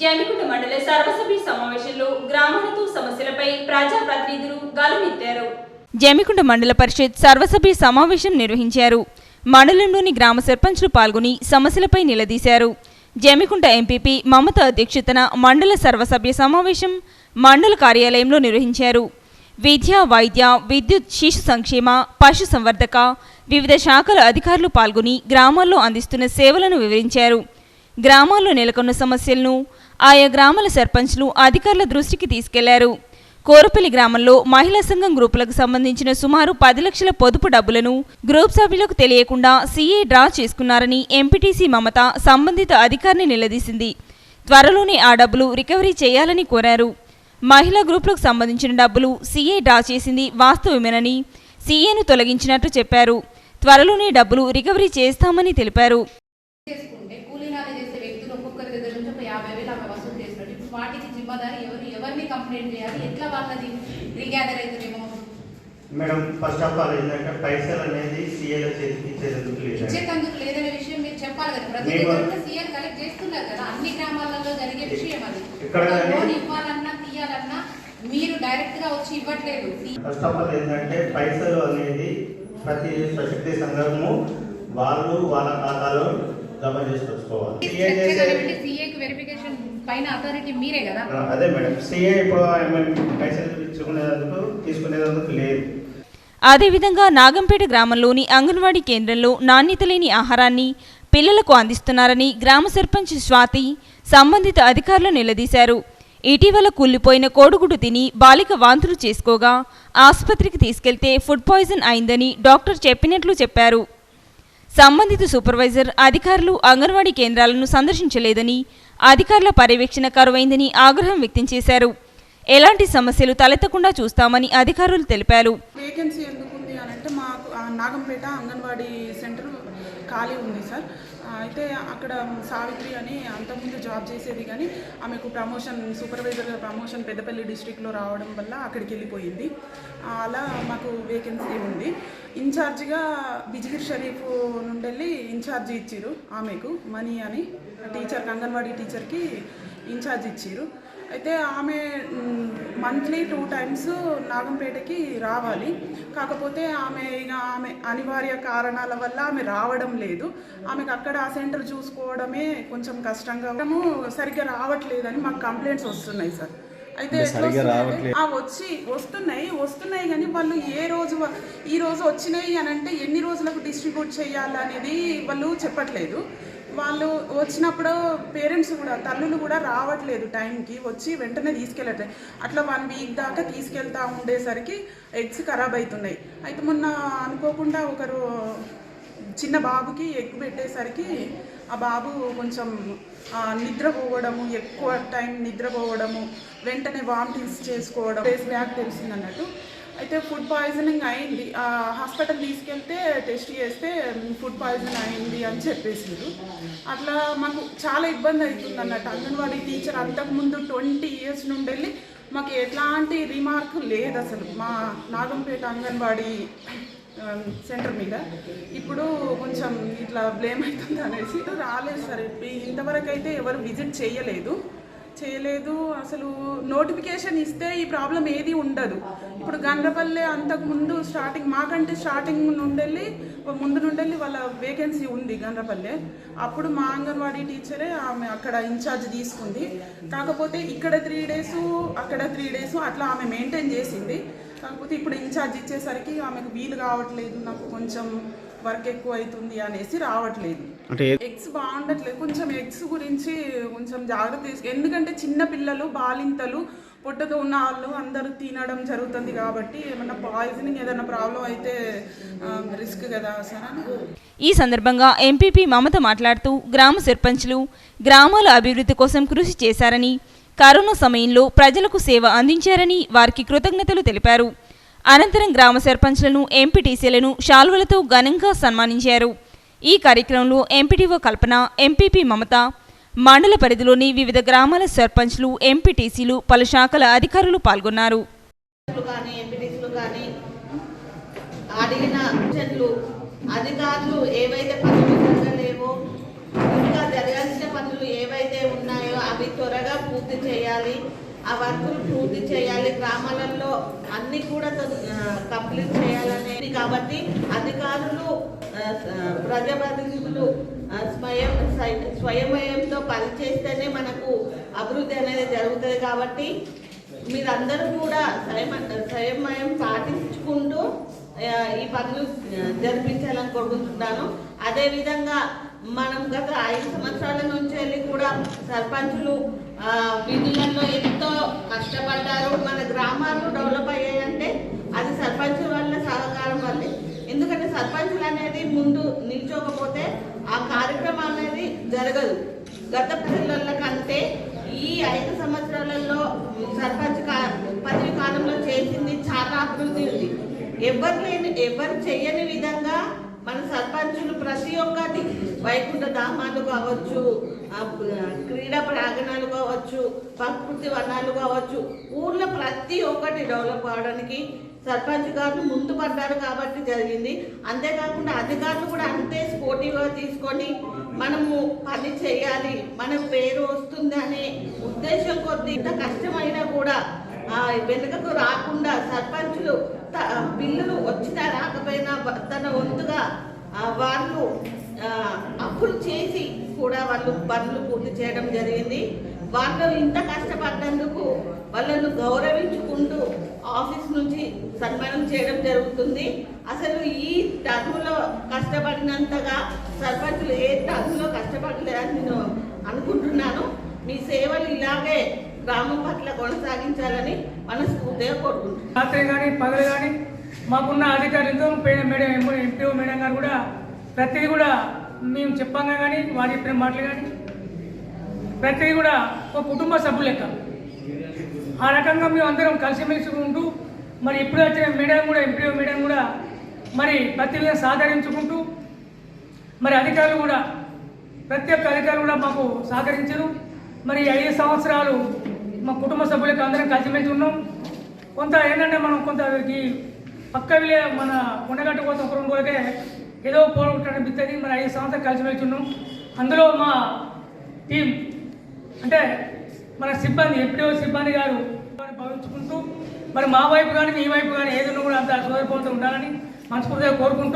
జమికుంట మండల సర్వసభ్య సమావేశంలో గ్రామాలతో సమస్యలపై ప్రజాప్రతినిధులు గలుమెత్తారు. జమికుంట మండల పరిషత్ సర్వసభ్య సమావేశం నిర్వహించారు. మండలంలోని గ్రామ సర్పంచ్లు పాల్గొని సమస్యలపై నిలదీశారు. జమికుంట ఎంపీపీ మమత అధ్యక్షతన మండల సర్వసభ్య సమావేశం మండల కార్యాలయంలో నిర్వహించారు. విద్య వైద్య విద్యుత్ శిశు సంక్షేమ పశు సంవర్ధక వివిధ శాఖల అధికారులు పాల్గొని గ్రామాల్లో అందిస్తున్న సేవలను వివరించారు. గ్రామాల్లో నెలకొన్న సమస్యలను ఆయా గ్రామాల సర్పంచ్లు అధికారుల దృష్టికి తీసుకెళ్ళారు. కోరపల్లి గ్రామంలో మహిళా సంఘం గ్రూపులకు సంబంధించిన సుమారు పది లక్షల పొదుపు డబ్బులను గ్రూప్ సభ్యులకు తెలియకుండా సీఏ డ్రా చేసుకున్నారని ఎంపీటీసీ మమత సంబంధిత అధికారిని నిలదీసింది. త్వరలోనే ఆ డబ్బులు రికవరీ చేయాలని కోరారు. మహిళా గ్రూపులకు సంబంధించిన డబ్బులు సీఏ డ్రా చేసింది వాస్తవమేనని సీఏను తొలగించినట్టు చెప్పారు. త్వరలోనే డబ్బులు రికవరీ చేస్తామని తెలిపారు చేసుకుంటే కూలీనాలు చేసే వ్యక్తులు ఒక్కొక్కరి దగ్గర నుంచి ఒక యాభై వేలు అలా వసూలు చేస్తున్నాడు ఇప్పుడు జిమ్మదారి ఎవరు ఎవరిని కంప్లైంట్ చేయాలి? ఎట్లా వాళ్ళది రీగ్యాదర్ అవుతుందేమో మేడం ఫస్ట్ ఆఫ్ ఆల్ ఏంటంటే పైసలు అనేది చేతికి ఇచ్చేందుకు లేదు ఇచ్చేటందుకు లేదనే విషయం మీరు చెప్పాలి కదా. ప్రతి దగ్గర సీఎల్ కలెక్ట్ చేస్తున్నారు కదా. అన్ని గ్రామాలలో జరిగే విషయం అది. లోన్ ఇవ్వాలన్నా తీయాలన్నా మీరు డైరెక్ట్గా వచ్చి ఇవ్వట్లేదు. ఫస్ట్ ఆఫ్ ఆల్ ఏంటంటే పైసలు అనేది ప్రతి స్వశక్తి సంఘము వాళ్ళు వాళ్ళ ఖాతాలో జమ చేసే సీఏకి వెరిఫికేషన్ పైన అథారిటీ మీరే కదా? ఆ, అదే మేడం. సీఏ ఇప్పుడు ఆమె పైసలు ఇచ్చుకునేందుకు తీసుకునేందుకు లేదు. అదేవిధంగా నాగంపేట గ్రామంలోని అంగన్వాడీ కేంద్రంలో నాణ్యత లేని ఆహారాన్ని పిల్లలకు అందిస్తున్నారని గ్రామ సర్పంచ్ స్వాతి సంబంధిత అధికారులు నిలదీశారు. ఇటీవల కూలిపోయిన కోడిగుడ్డు తిని బాలిక వాంతులు చేసుకోగా ఆసుపత్రికి తీసుకెళ్తే ఫుడ్ పాయిజన్ అయిందని డాక్టర్ చెప్పినట్లు చెప్పారు. సంబంధిత సూపర్వైజర్ అధికారులు అంగన్వాడీ కేంద్రాలను సందర్శించలేదని అధికారుల పర్యవేక్షణ కరువైందని ఆగ్రహం వ్యక్తం చేశారు. ఎలాంటి సమస్యలు తలెత్తకుండా చూస్తామని అధికారులు తెలిపారు వేకెన్సీ ఎందుకు ఉంది అని అంటే మాకు ఆ, నాగంపేట అంగన్వాడీ సెంటర్ ఖాళీ ఉంది సార్. అయితే అక్కడ సావిత్రి అని అంతకుముందు జాబ్ చేసేది కానీ ఆమెకు ప్రమోషన్ సూపర్వైజర్గా ప్రమోషన్ పెద్దపల్లి డిస్ట్రిక్ట్లో రావడం వల్ల అక్కడికి వెళ్ళిపోయింది. అలా మాకు వేకెన్సీ ఉంది. ఇన్ఛార్జిగా బిజిగిర్ షరీఫ్ నుండి వెళ్ళి ఇన్ఛార్జి ఇచ్చారు ఆమెకు మనీ అని. టీచర్కి అంగన్వాడీ టీచర్కి ఇన్ఛార్జ్ ఇచ్చారు అయితే ఆమె మంత్లీ టూ టైమ్స్ నాగంపేటకి రావాలి. కాకపోతే ఆమె ఇక ఆమె అనివార్య కారణాల వల్ల ఆమె రావడం లేదు. ఆమెకు అక్కడ ఆ సెంటర్ చూసుకోవడమే కొంచెం కష్టంగా సరిగ్గా రావట్లేదని మాకు కంప్లైంట్స్ వస్తున్నాయి సార్. అయితే వచ్చి వస్తున్నాయి వస్తున్నాయి కానీ వాళ్ళు ఏ రోజు ఈ రోజు వచ్చినాయి అని అంటే ఎన్ని రోజులకు డిస్ట్రిబ్యూట్ చేయాలనేది వాళ్ళు చెప్పట్లేదు. వాళ్ళు వచ్చినప్పుడు పేరెంట్స్ కూడా తల్లులు కూడా రావట్లేదు టైంకి వచ్చి వెంటనే తీసుకెళ్ళట్లేదు అట్లా వన్ వీక్ దాకా తీసుకెళ్తా ఉండేసరికి ఎగ్స్ ఖరాబ్ అవుతున్నాయి అయితే మొన్న అనుకోకుండా ఒకరు చిన్న బాబుకి ఎగ్ పెట్టేసరికి ఆ బాబు కొంచెం నిద్రపోవడము ఎక్కువ టైం నిద్రపోవడము వెంటనే వామిటింగ్స్ చేసుకోవడం ఫేస్ బ్యాక్ తెలిసింది అన్నట్టు అయితే ఫుడ్ పాయిజనింగ్ అయింది. హాస్పిటల్ తీసుకెళ్తే టెస్ట్ చేస్తే ఫుడ్ పాయిజన్ అయింది అని చెప్పేసారు అట్లా మాకు చాలా ఇబ్బంది అవుతుంది అన్నట్టు. అంగన్వాడీ టీచర్ అంతకుముందు ట్వంటీ ఇయర్స్ నుండి వెళ్ళి మాకు ఎట్లాంటి రిమార్క్ లేదు అసలు. మా నాగంపేట అంగన్వాడీ సెంటర్ మీద. ఇప్పుడు కొంచెం ఇట్లా బ్లేమ్ అవుతుంది అనేసి రాలేదు సార్. ఇంతవరకు అయితే ఎవరు విజిట్ చేయలేదు. చేయలేదు. అసలు నోటిఫికేషన్ ఇస్తే ఈ ప్రాబ్లం ఏది ఉండదు. ఇప్పుడు గండ్రపల్లె అంతకు ముందు స్టార్టింగ్ మాకంటే స్టార్టింగ్ నుండెళ్ళి ముందు నుండెళ్ళి వాళ్ళ వేకెన్సీ ఉంది గండ్రపల్లె. అప్పుడు మా అంగన్వాడీ టీచరే ఆమె అక్కడ ఇన్ఛార్జ్ తీసుకుంది. కాకపోతే ఇక్కడ త్రీ డేస్ అక్కడ త్రీ డేస్ అట్లా ఆమె మెయింటైన్ చేసింది. కాకపోతే ఇప్పుడు ఇన్ఛార్జ్ ఇచ్చేసరికి ఆమెకు వీలు కావట్లేదు. నాకు కొంచెం వర్క్ ఎక్కువ అవుతుంది అనేసి రావట్లేదు. ఎగ్స్ బాగుండట్లేదు. కొంచెం ఎగ్స్ గురించి కొంచెం జాగ్రత్త ఎందుకంటే చిన్న పిల్లలు బాలింతలు పొట్టతో ఉన్న వాళ్ళు అందరూ తినడం జరుగుతుంది కాబట్టి ఏమన్నా పాయిజనింగ్ ఏదైనా ప్రాబ్లం అయితే రిస్క్ కదా సార్ ఈ సందర్భంగా ఎంపీపీ మమత మాట్లాడుతూ గ్రామ సర్పంచ్లు గ్రామాల అభివృద్ధి కోసం కృషి చేశారని కరోనా సమయంలో ప్రజలకు సేవ అందించారని వారికి కృతజ్ఞతలు తెలిపారు. అనంతరం గ్రామ సర్పంచ్లను ఎంపీటీసీలను శాల్వలతో ఘనంగా సన్మానించారు. ఈ కార్యక్రమంలో ఎంపీటీఓ కల్పన ఎంపీపీ మమత మండల పరిధిలోని వివిధ గ్రామాల సర్పంచ్లు ఎంపీటీసీలు పలు శాఖల అధికారులు పాల్గొన్నారు. అధికారులు ఏవైతే పనులు జరగలేవో ఇంకా జరగాల్సిన పనులు ఏవైతే ఉన్నాయో అవి త్వరగా పూర్తి చేయాలి. ఆ వర్కులు పూర్తి చేయాలి. గ్రామాలలో అన్ని కూడా కంప్లీట్ చేయాలనేది కాబట్టి అధికారులు ప్రజాప్రతినిధులు స్వయం సై- పనిచేస్తేనే మనకు అభివృద్ధి అనేది జరుగుతుంది కాబట్టి మీరందరూ కూడా స్వయం స్వయమయం పాటించుకుంటూ ఈ పనులు జరిపించాలని కోరుకుంటున్నాను. అదేవిధంగా మనం గత ఐదు సంవత్సరాల నుంచి వెళ్ళి కూడా సర్పంచులు వీధులలో విధులలో ఎంతో కష్టపడ్డారు. మన గ్రామాలు డెవలప్ అయ్యాయంటే అది సర్పంచుల వల్ల సహకారం వల్లే. ఎందుకంటే సర్పంచులు అనేది ముందు నిల్చోకపోతే ఆ కార్యక్రమం అనేది జరగదు. గత పిల్లల కంటే ఈ ఐదు సంవత్సరాలలో సర్పంచ్ కా- పదవి కాలంలో చేసింది చాలా అభివృద్ధి ఉంది. ఎవరు లేని ఎవరు చేయని విధంగా మన సర్పంచులు ప్రతి ఒక్కటి వైకుంఠ ధామాలు కావచ్చు క్రీడా ప్రాంగణాలు కావచ్చు ప్రకృతి వనాలు కావచ్చు ఊర్లో ప్రతి ఒక్కటి డెవలప్ అవడానికి సర్పంచ్ గారు ముందు పడ్డారు కాబట్టి జరిగింది. అంతేకాకుండా అధికారులు కూడా అంతే స్పోర్టివ్గా తీసుకొని మనము పని చేయాలి మన పేరు వస్తుంది అనే ఉద్దేశం కొద్ది ఇంత కష్టమైనా కూడా వెనుకకు రాకుండా సర్పంచులు బిల్లులు వచ్చినా రాకపోయినా తన వంతుగా వాళ్ళు అప్పులు చేసి కూడా వాళ్ళు పనులు పూర్తి చేయడం జరిగింది. వాళ్ళు ఇంత కష్టపడ్డందుకు వాళ్ళను గౌరవించుకుంటూ ఆఫీస్ నుంచి సన్మానం చేయడం జరుగుతుంది. అసలు ఈ టర్మ్లో కష్టపడినంతగా సర్పంచులు ఏ టర్మ్లో కష్టపడలేదని నేను అనుకుంటున్నాను. మీ సేవలు ఇలాగే గ్రామం పట్ల కొనసాగించాలని మనస్ఫూర్తిగా కోరుకుంటున్నాను. రాత్రి కానీ పగలు కానీ మాకున్న అధికారులతో మేడం ఎంపీఓ మేడం గారు కూడా ప్రతిదీ కూడా మేము చెప్పంగా కానీ వారు చెప్పిన మాటలు కానీ ప్రతిదీ కూడా ఒక కుటుంబ సభ్యులు లెక్క. ఆ రకంగా మేము అందరం కలిసిమెలిసి ఉంటూ మరి ఇప్పుడు వచ్చిన మేడం కూడా ఎంపీఓ మేడం కూడా మరి ప్రతి విధంగా సహకరించుకుంటూ మరి అధికారులు కూడా ప్రతి ఒక్క అధికారులు కూడా మాకు సహకరించరు. మరి ఐదు సంవత్సరాలు మా కుటుంబ సభ్యులకు అందరం కలిసిమెలిసి ఉన్నాం. కొంత ఏంటంటే మనం కొంత ఈ పక్క విలే మన ఉండగట్ట కోసం ఒక రెండు రోజులకే ఏదో పోగొట్టడం బిత్తది మరి ఐదు సంవత్సరాలు కలిసిమెలిసి ఉన్నాం. అందులో మా టీం అంటే మన సిబ్బంది ఎప్పుడో సిబ్బంది గారు భావించుకుంటూ మరి మా వైపు కానీ మీ వైపు కానీ ఏదైనా కూడా అంత సోదరపోతూ ఉండాలని మనస్ఫూర్తిగా కోరుకుంటూ